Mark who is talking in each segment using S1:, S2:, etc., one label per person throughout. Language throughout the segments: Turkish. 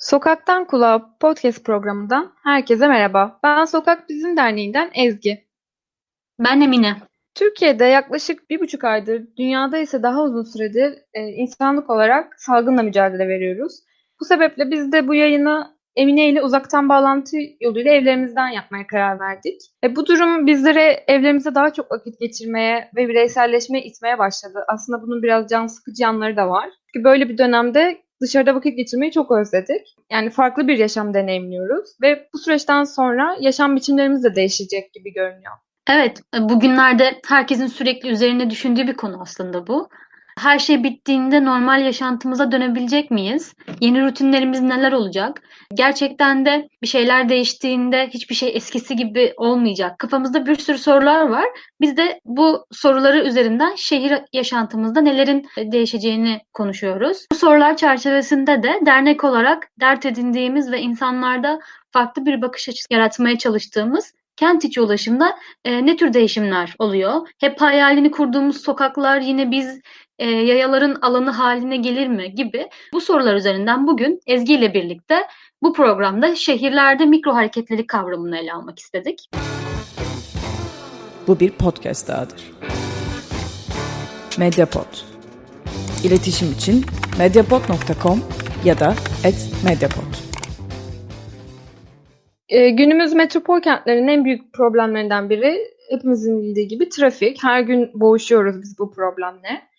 S1: Sokaktan Kulağa podcast programından herkese merhaba. Ben Sokak Bizim Derneği'nden Ezgi.
S2: Ben Emine.
S1: Türkiye'de yaklaşık bir buçuk aydır, dünyada ise daha uzun süredir e, insanlık olarak salgınla mücadele veriyoruz. Bu sebeple biz de bu yayını Emine ile uzaktan bağlantı yoluyla evlerimizden yapmaya karar verdik. E, bu durum bizlere evlerimizde daha çok vakit geçirmeye ve bireyselleşmeye itmeye başladı. Aslında bunun biraz can sıkıcı yanları da var. Çünkü böyle bir dönemde dışarıda vakit geçirmeyi çok özledik. Yani farklı bir yaşam deneyimliyoruz ve bu süreçten sonra yaşam biçimlerimiz de değişecek gibi görünüyor.
S2: Evet, bugünlerde herkesin sürekli üzerine düşündüğü bir konu aslında bu. Her şey bittiğinde normal yaşantımıza dönebilecek miyiz? Yeni rutinlerimiz neler olacak? Gerçekten de bir şeyler değiştiğinde hiçbir şey eskisi gibi olmayacak. Kafamızda bir sürü sorular var. Biz de bu soruları üzerinden şehir yaşantımızda nelerin değişeceğini konuşuyoruz. Bu sorular çerçevesinde de dernek olarak dert edindiğimiz ve insanlarda farklı bir bakış açısı yaratmaya çalıştığımız kent içi ulaşımda e, ne tür değişimler oluyor? Hep hayalini kurduğumuz sokaklar yine biz e, yayaların alanı haline gelir mi gibi bu sorular üzerinden bugün Ezgi ile birlikte bu programda şehirlerde mikro hareketlilik kavramını ele almak istedik.
S3: Bu bir podcast dahadır. Mediapod. İletişim için mediapod.com ya da @mediapod.
S1: E, günümüz metropol kentlerinin en büyük problemlerinden biri hepimizin bildiği gibi trafik. Her gün boğuşuyoruz biz bu problemle.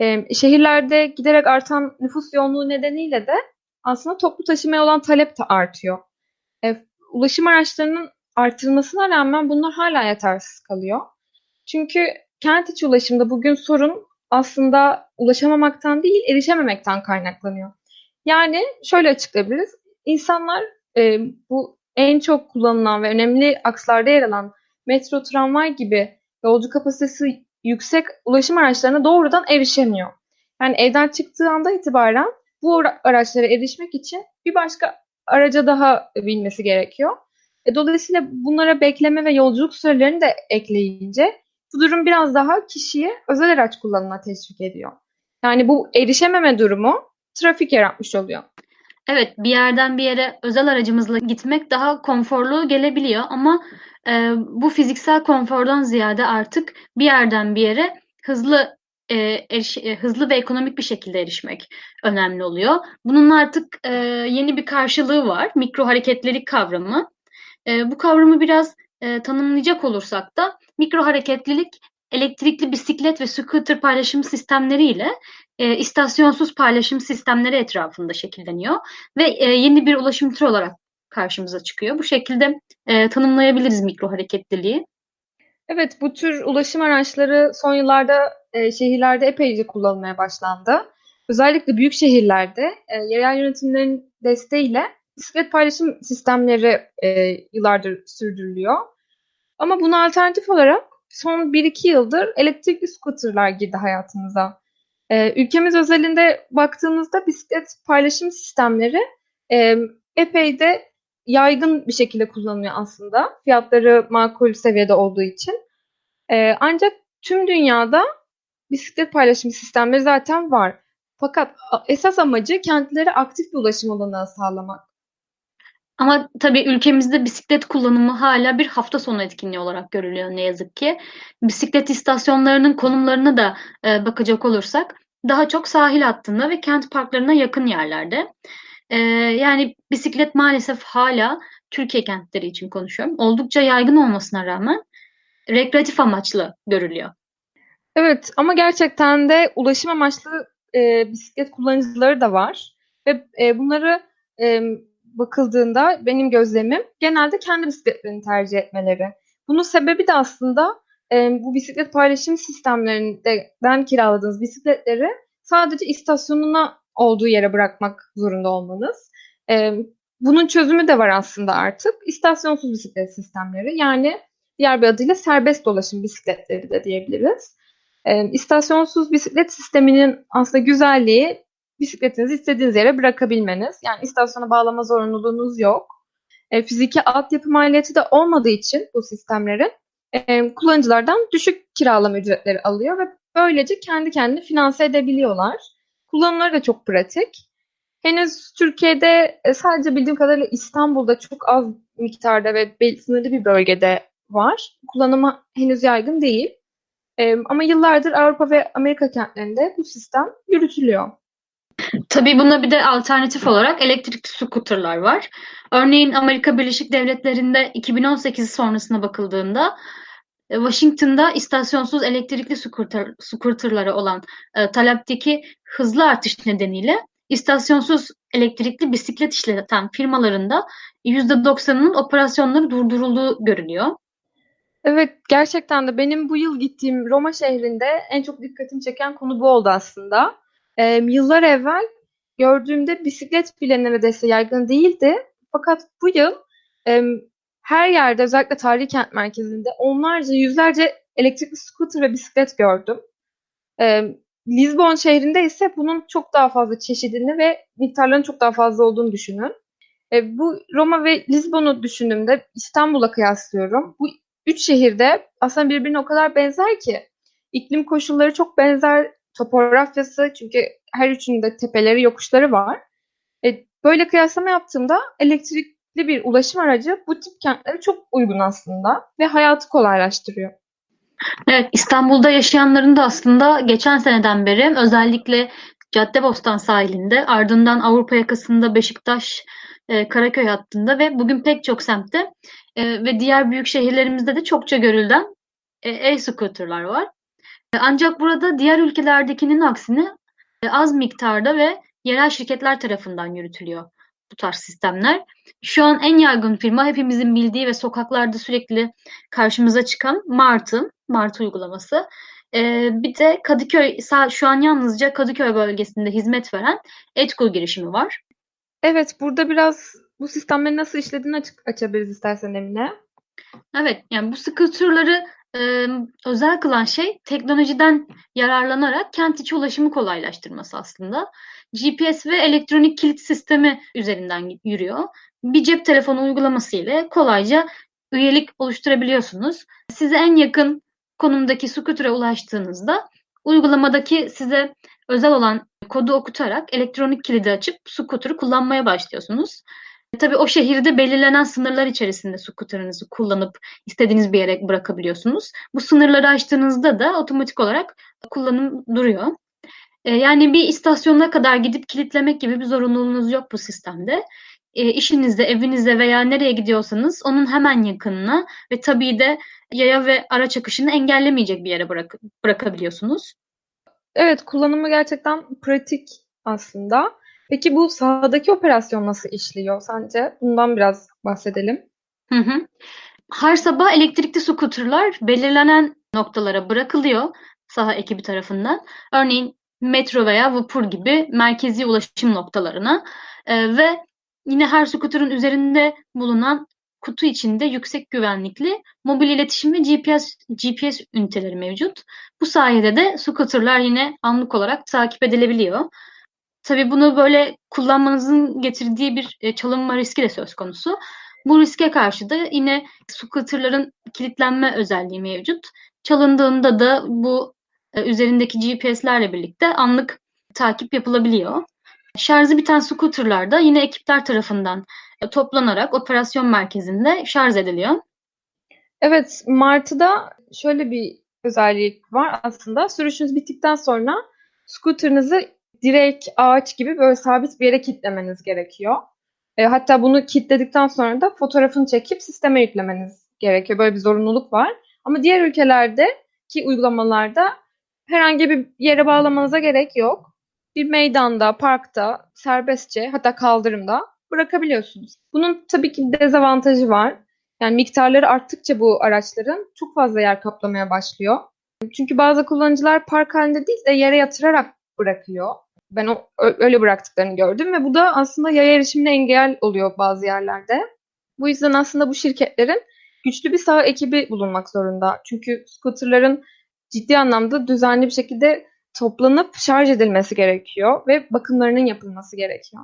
S1: E, şehirlerde giderek artan nüfus yoğunluğu nedeniyle de aslında toplu taşımaya olan talep de artıyor. E, ulaşım araçlarının artırılmasına rağmen bunlar hala yetersiz kalıyor. Çünkü kent içi ulaşımda bugün sorun aslında ulaşamamaktan değil, erişememekten kaynaklanıyor. Yani şöyle açıklayabiliriz. İnsanlar e, bu en çok kullanılan ve önemli akslarda yer alan metro, tramvay gibi yolcu kapasitesi yüksek ulaşım araçlarına doğrudan erişemiyor. Yani evden çıktığı anda itibaren bu araçlara erişmek için bir başka araca daha binmesi gerekiyor. E, dolayısıyla bunlara bekleme ve yolculuk sürelerini de ekleyince bu durum biraz daha kişiye özel araç kullanımına teşvik ediyor. Yani bu erişememe durumu trafik yaratmış oluyor.
S2: Evet, bir yerden bir yere özel aracımızla gitmek daha konforlu gelebiliyor ama e, bu fiziksel konfordan ziyade artık bir yerden bir yere hızlı e, eriş, e, hızlı ve ekonomik bir şekilde erişmek önemli oluyor. Bunun artık e, yeni bir karşılığı var. Mikro hareketlilik kavramı. E, bu kavramı biraz e, tanımlayacak olursak da mikro hareketlilik elektrikli bisiklet ve scooter paylaşım sistemleriyle e, istasyonsuz paylaşım sistemleri etrafında şekilleniyor ve e, yeni bir ulaşım türü olarak karşımıza çıkıyor. Bu şekilde e, tanımlayabiliriz mikro hareketliliği.
S1: Evet, bu tür ulaşım araçları son yıllarda e, şehirlerde epeyce kullanılmaya başlandı. Özellikle büyük şehirlerde e, yerel yönetimlerin desteğiyle bisiklet paylaşım sistemleri e, yıllardır sürdürülüyor. Ama buna alternatif olarak son 1-2 yıldır elektrikli scooterlar girdi hayatımıza. E, ülkemiz özelinde baktığımızda bisiklet paylaşım sistemleri e, epey de yaygın bir şekilde kullanılıyor aslında. Fiyatları makul seviyede olduğu için. E, ancak tüm dünyada bisiklet paylaşım sistemleri zaten var. Fakat esas amacı kentlere aktif bir ulaşım olanağı sağlamak.
S2: Ama tabii ülkemizde bisiklet kullanımı hala bir hafta sonu etkinliği olarak görülüyor ne yazık ki. Bisiklet istasyonlarının konumlarına da e, bakacak olursak daha çok sahil hattında ve kent parklarına yakın yerlerde. E, yani bisiklet maalesef hala Türkiye kentleri için konuşuyorum. Oldukça yaygın olmasına rağmen rekreatif amaçlı görülüyor.
S1: Evet ama gerçekten de ulaşım amaçlı e, bisiklet kullanıcıları da var. Ve e, bunları e, bakıldığında benim gözlemim genelde kendi bisikletlerini tercih etmeleri. Bunun sebebi de aslında e, bu bisiklet paylaşım sistemlerinden kiraladığınız bisikletleri sadece istasyonuna olduğu yere bırakmak zorunda olmanız. E, bunun çözümü de var aslında artık. İstasyonsuz bisiklet sistemleri yani diğer bir adıyla serbest dolaşım bisikletleri de diyebiliriz. E, istasyonsuz bisiklet sisteminin aslında güzelliği bisikletinizi istediğiniz yere bırakabilmeniz. Yani istasyona bağlama zorunluluğunuz yok. E, fiziki altyapı maliyeti de olmadığı için bu sistemlerin e, kullanıcılardan düşük kiralama ücretleri alıyor ve böylece kendi kendini finanse edebiliyorlar. Kullanımları da çok pratik. Henüz Türkiye'de e, sadece bildiğim kadarıyla İstanbul'da çok az miktarda ve sınırlı bir bölgede var. Kullanımı henüz yaygın değil. E, ama yıllardır Avrupa ve Amerika kentlerinde bu sistem yürütülüyor.
S2: Tabii buna bir de alternatif olarak elektrikli scooterlar var. Örneğin Amerika Birleşik Devletleri'nde 2018 sonrasına bakıldığında Washington'da istasyonsuz elektrikli scooter, olan e, talepteki hızlı artış nedeniyle istasyonsuz elektrikli bisiklet işleten firmalarında %90'ının operasyonları durdurulduğu görülüyor.
S1: Evet, gerçekten de benim bu yıl gittiğim Roma şehrinde en çok dikkatimi çeken konu bu oldu aslında. Ee, yıllar evvel gördüğümde bisiklet bile neredeyse yaygın değildi. Fakat bu yıl e, her yerde özellikle tarihi kent merkezinde onlarca, yüzlerce elektrikli scooter ve bisiklet gördüm. E, Lisbon şehrinde ise bunun çok daha fazla çeşidini ve miktarların çok daha fazla olduğunu düşünün. E, bu Roma ve Lisbon'u düşündüğümde İstanbul'a kıyaslıyorum. Bu üç şehirde aslında birbirine o kadar benzer ki iklim koşulları çok benzer, topografyası çünkü her üçünde tepeleri, yokuşları var. E, böyle kıyaslama yaptığımda elektrikli bir ulaşım aracı bu tip kentlere çok uygun aslında ve hayatı kolaylaştırıyor.
S2: Evet, İstanbul'da yaşayanların da aslında geçen seneden beri özellikle Caddebostan sahilinde, ardından Avrupa yakasında Beşiktaş, e, Karaköy hattında ve bugün pek çok semtte e, ve diğer büyük şehirlerimizde de çokça görülen e-scooterlar var. E, ancak burada diğer ülkelerdekinin aksine az miktarda ve yerel şirketler tarafından yürütülüyor bu tarz sistemler. Şu an en yaygın firma hepimizin bildiği ve sokaklarda sürekli karşımıza çıkan Martı, Martı uygulaması. Ee, bir de Kadıköy, şu an yalnızca Kadıköy bölgesinde hizmet veren Etko girişimi var.
S1: Evet, burada biraz bu sistemlerin nasıl işlediğini açık açabiliriz istersen Emine.
S2: Evet, yani bu scooter'ları e, özel kılan şey teknolojiden yararlanarak kent içi ulaşımı kolaylaştırması aslında. GPS ve elektronik kilit sistemi üzerinden yürüyor. Bir cep telefonu uygulaması ile kolayca üyelik oluşturabiliyorsunuz. Size en yakın konumdaki scooter'a ulaştığınızda uygulamadaki size özel olan kodu okutarak elektronik kilidi açıp scooter'ı kullanmaya başlıyorsunuz. Tabii o şehirde belirlenen sınırlar içerisinde scooter'ınızı kullanıp istediğiniz bir yere bırakabiliyorsunuz. Bu sınırları aştığınızda da otomatik olarak kullanım duruyor. E, yani bir istasyona kadar gidip kilitlemek gibi bir zorunluluğunuz yok bu sistemde. E, işinizde, evinizde veya nereye gidiyorsanız onun hemen yakınına ve tabii de yaya ve araç akışını engellemeyecek bir yere bırak bırakabiliyorsunuz.
S1: Evet, kullanımı gerçekten pratik aslında. Peki bu sahadaki operasyon nasıl işliyor sence? Bundan biraz bahsedelim.
S2: Hı hı. Her sabah elektrikli scooterlar belirlenen noktalara bırakılıyor saha ekibi tarafından. Örneğin metro veya vapur gibi merkezi ulaşım noktalarına e, ve yine her scooter'ın üzerinde bulunan kutu içinde yüksek güvenlikli mobil iletişim ve GPS GPS üniteleri mevcut. Bu sayede de scooter'lar yine anlık olarak takip edilebiliyor. Tabii bunu böyle kullanmanızın getirdiği bir e, çalınma riski de söz konusu. Bu riske karşı da yine scooter'ların kilitlenme özelliği mevcut. Çalındığında da bu e, üzerindeki GPS'lerle birlikte anlık takip yapılabiliyor. Şarjı biten scooter'lar da yine ekipler tarafından e, toplanarak operasyon merkezinde şarj ediliyor.
S1: Evet, Martı'da şöyle bir özellik var aslında. Sürüşünüz bittikten sonra scooter'ınızı direkt ağaç gibi böyle sabit bir yere kilitlemeniz gerekiyor. E, hatta bunu kilitledikten sonra da fotoğrafını çekip sisteme yüklemeniz gerekiyor. Böyle bir zorunluluk var. Ama diğer ülkelerde ki uygulamalarda herhangi bir yere bağlamanıza gerek yok. Bir meydanda, parkta, serbestçe hatta kaldırımda bırakabiliyorsunuz. Bunun tabii ki dezavantajı var. Yani miktarları arttıkça bu araçların çok fazla yer kaplamaya başlıyor. Çünkü bazı kullanıcılar park halinde değil de yere yatırarak bırakıyor. Ben o, öyle bıraktıklarını gördüm ve bu da aslında yaya erişimine engel oluyor bazı yerlerde. Bu yüzden aslında bu şirketlerin güçlü bir sağ ekibi bulunmak zorunda. Çünkü scooterların ciddi anlamda düzenli bir şekilde toplanıp şarj edilmesi gerekiyor ve bakımlarının yapılması gerekiyor.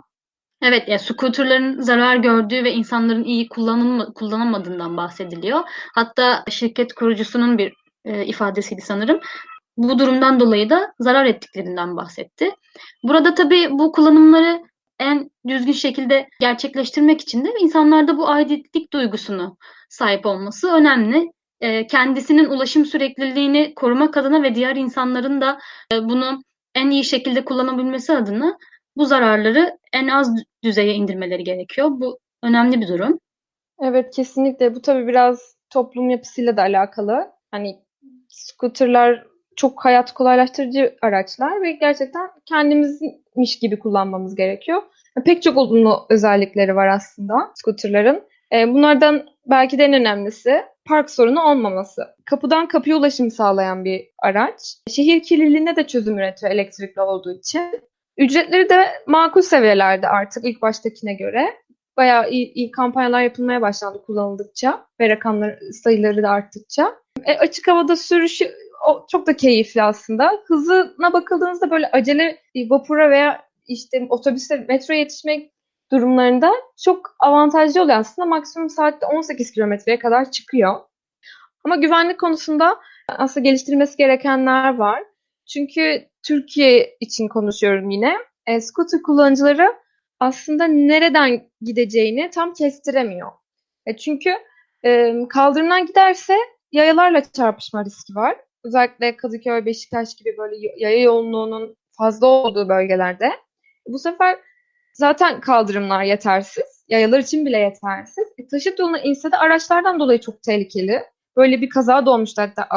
S2: Evet, yani scooterların zarar gördüğü ve insanların iyi kullanım, kullanamadığından bahsediliyor. Hatta şirket kurucusunun bir e, ifadesiydi sanırım. Bu durumdan dolayı da zarar ettiklerinden bahsetti. Burada tabii bu kullanımları en düzgün şekilde gerçekleştirmek için de insanlarda bu aidiyetlik duygusunu sahip olması önemli. E, kendisinin ulaşım sürekliliğini korumak adına ve diğer insanların da e, bunu en iyi şekilde kullanabilmesi adına bu zararları en az düzeye indirmeleri gerekiyor. Bu önemli bir durum.
S1: Evet kesinlikle. Bu tabii biraz toplum yapısıyla da alakalı. Hani scooterlar çok hayat kolaylaştırıcı araçlar ve gerçekten kendimizmiş gibi kullanmamız gerekiyor. Pek çok olumlu özellikleri var aslında scooterların. E, bunlardan belki de en önemlisi park sorunu olmaması. Kapıdan kapıya ulaşım sağlayan bir araç. Şehir kirliliğine de çözüm üretiyor elektrikli olduğu için. Ücretleri de makul seviyelerde artık ilk baştakine göre. Bayağı iyi, iyi kampanyalar yapılmaya başlandı kullanıldıkça ve rakamlar sayıları da arttıkça. E, açık havada sürüşü o çok da keyifli aslında. Hızına bakıldığınızda böyle acele vapura veya işte otobüste, metroya yetişmek durumlarında çok avantajlı oluyor aslında. Maksimum saatte 18 kilometreye kadar çıkıyor. Ama güvenlik konusunda aslında geliştirilmesi gerekenler var. Çünkü Türkiye için konuşuyorum yine. E, scooter kullanıcıları aslında nereden gideceğini tam kestiremiyor. E, çünkü e, kaldırımdan giderse yayalarla çarpışma riski var. Özellikle Kadıköy, Beşiktaş gibi böyle yaya yoğunluğunun fazla olduğu bölgelerde. Bu sefer zaten kaldırımlar yetersiz. Yayalar için bile yetersiz. E, taşıt yoluna inse de araçlardan dolayı çok tehlikeli. Böyle bir kaza doğmuştu hatta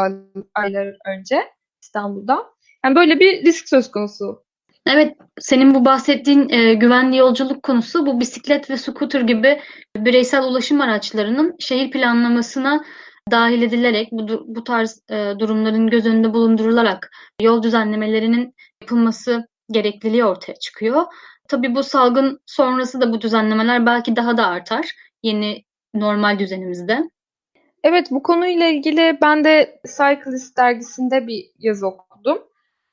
S1: aylar önce İstanbul'da. Yani böyle bir risk söz konusu.
S2: Evet, senin bu bahsettiğin e, güvenli yolculuk konusu bu bisiklet ve scooter gibi bireysel ulaşım araçlarının şehir planlamasına dahil edilerek bu, bu tarz e, durumların göz önünde bulundurularak yol düzenlemelerinin yapılması gerekliliği ortaya çıkıyor. Tabii bu salgın sonrası da bu düzenlemeler belki daha da artar yeni normal düzenimizde.
S1: Evet bu konuyla ilgili ben de Cyclist dergisinde bir yazı okudum.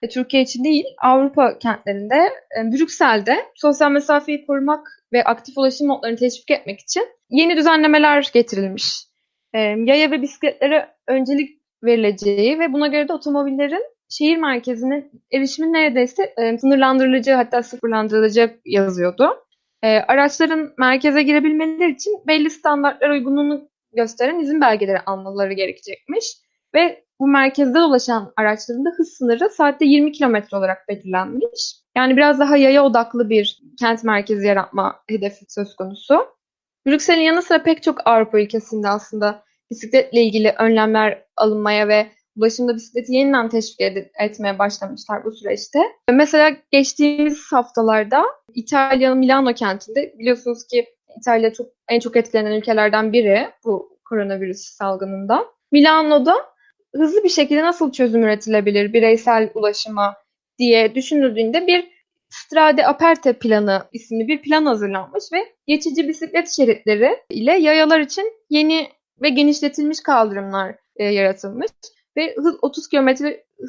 S1: E, Türkiye için değil Avrupa kentlerinde, e, Brüksel'de sosyal mesafeyi korumak ve aktif ulaşım modlarını teşvik etmek için yeni düzenlemeler getirilmiş. Yaya ve bisikletlere öncelik verileceği ve buna göre de otomobillerin şehir merkezine erişimin neredeyse e, sınırlandırılacağı hatta sıfırlandırılacağı yazıyordu. Araçların merkeze girebilmeleri için belli standartlar uygunluğunu gösteren izin belgeleri almaları gerekecekmiş. Ve bu merkezde dolaşan araçların da hız sınırı saatte 20 kilometre olarak belirlenmiş. Yani biraz daha yaya odaklı bir kent merkezi yaratma hedefi söz konusu. Brüksel'in yanı sıra pek çok Avrupa ülkesinde aslında bisikletle ilgili önlemler alınmaya ve ulaşımda bisikleti yeniden teşvik ed- etmeye başlamışlar bu süreçte. Mesela geçtiğimiz haftalarda İtalya'nın Milano kentinde biliyorsunuz ki İtalya çok en çok etkilenen ülkelerden biri bu koronavirüs salgınında. Milano'da hızlı bir şekilde nasıl çözüm üretilebilir bireysel ulaşıma diye düşünüldüğünde bir Strade Aperte planı isimli bir plan hazırlanmış ve geçici bisiklet şeritleri ile yayalar için yeni ve genişletilmiş kaldırımlar e, yaratılmış ve hız 30 km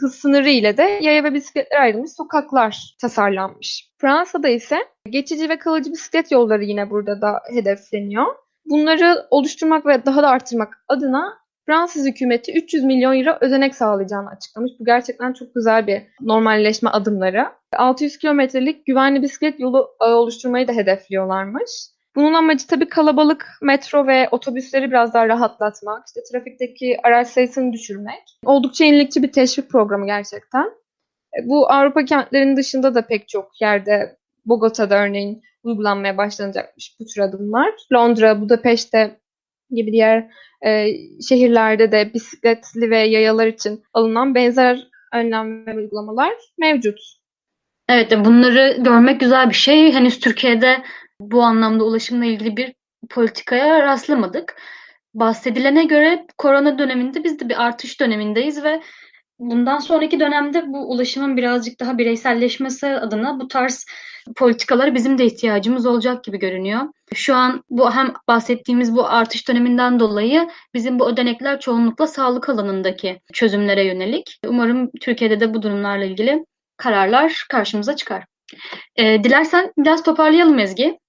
S1: hız sınırı ile de yaya ve bisikletler ayrılmış sokaklar tasarlanmış. Fransa'da ise geçici ve kalıcı bisiklet yolları yine burada da hedefleniyor. Bunları oluşturmak ve daha da arttırmak adına Fransız hükümeti 300 milyon euro ödenek sağlayacağını açıklamış. Bu gerçekten çok güzel bir normalleşme adımları. 600 kilometrelik güvenli bisiklet yolu oluşturmayı da hedefliyorlarmış. Bunun amacı tabii kalabalık metro ve otobüsleri biraz daha rahatlatmak, işte trafikteki araç sayısını düşürmek. Oldukça yenilikçi bir teşvik programı gerçekten. E, bu Avrupa kentlerinin dışında da pek çok yerde, Bogota'da örneğin uygulanmaya başlanacakmış bu tür adımlar. Londra, Budapeşte gibi diğer e, şehirlerde de bisikletli ve yayalar için alınan benzer önlem ve uygulamalar mevcut.
S2: Evet, bunları görmek güzel bir şey. Henüz Türkiye'de bu anlamda ulaşımla ilgili bir politikaya rastlamadık. Bahsedilene göre korona döneminde biz de bir artış dönemindeyiz ve bundan sonraki dönemde bu ulaşımın birazcık daha bireyselleşmesi adına bu tarz politikalara bizim de ihtiyacımız olacak gibi görünüyor. Şu an bu hem bahsettiğimiz bu artış döneminden dolayı bizim bu ödenekler çoğunlukla sağlık alanındaki çözümlere yönelik. Umarım Türkiye'de de bu durumlarla ilgili kararlar karşımıza çıkar. E, dilersen biraz toparlayalım Ezgi.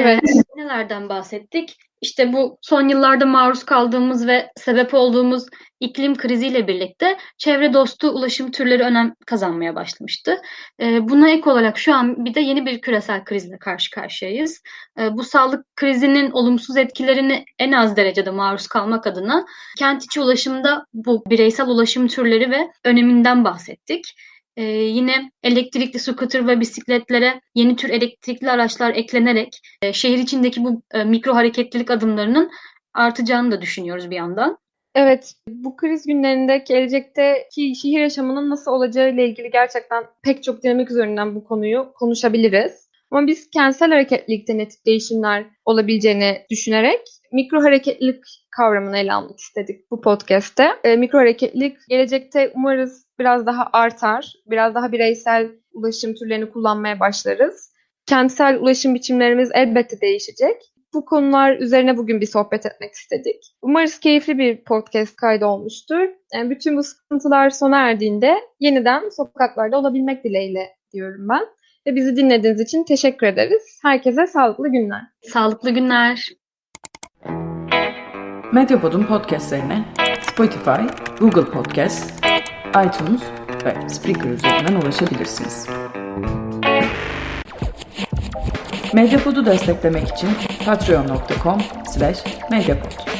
S1: Evet.
S2: Ee, nelerden bahsettik? İşte bu son yıllarda maruz kaldığımız ve sebep olduğumuz iklim kriziyle birlikte çevre dostu ulaşım türleri önem kazanmaya başlamıştı. Ee, buna ek olarak şu an bir de yeni bir küresel krizle karşı karşıyayız. Ee, bu sağlık krizinin olumsuz etkilerini en az derecede maruz kalmak adına kent içi ulaşımda bu bireysel ulaşım türleri ve öneminden bahsettik. Ee, yine elektrikli scooter ve bisikletlere yeni tür elektrikli araçlar eklenerek e, şehir içindeki bu e, mikro hareketlilik adımlarının artacağını da düşünüyoruz bir yandan.
S1: Evet, bu kriz günlerinde gelecekteki şehir yaşamının nasıl olacağı ile ilgili gerçekten pek çok dinamik üzerinden bu konuyu konuşabiliriz. Ama biz kentsel hareketlilikte ne tip değişimler olabileceğini düşünerek mikro hareketlilik kavramını ele almak istedik bu podcast'te. E, mikro hareketlilik gelecekte umarız biraz daha artar, biraz daha bireysel ulaşım türlerini kullanmaya başlarız. Kentsel ulaşım biçimlerimiz elbette değişecek. Bu konular üzerine bugün bir sohbet etmek istedik. Umarız keyifli bir podcast kaydı olmuştur. Yani bütün bu sıkıntılar sona erdiğinde yeniden sokaklarda olabilmek dileğiyle diyorum ben. Ve bizi dinlediğiniz için teşekkür ederiz. Herkese sağlıklı günler.
S2: Sağlıklı günler.
S3: Medyapod'un podcastlerine Spotify, Google Podcast, iTunes ve Spreaker üzerinden ulaşabilirsiniz. Medyapod'u desteklemek için patreon.com slash medyapod.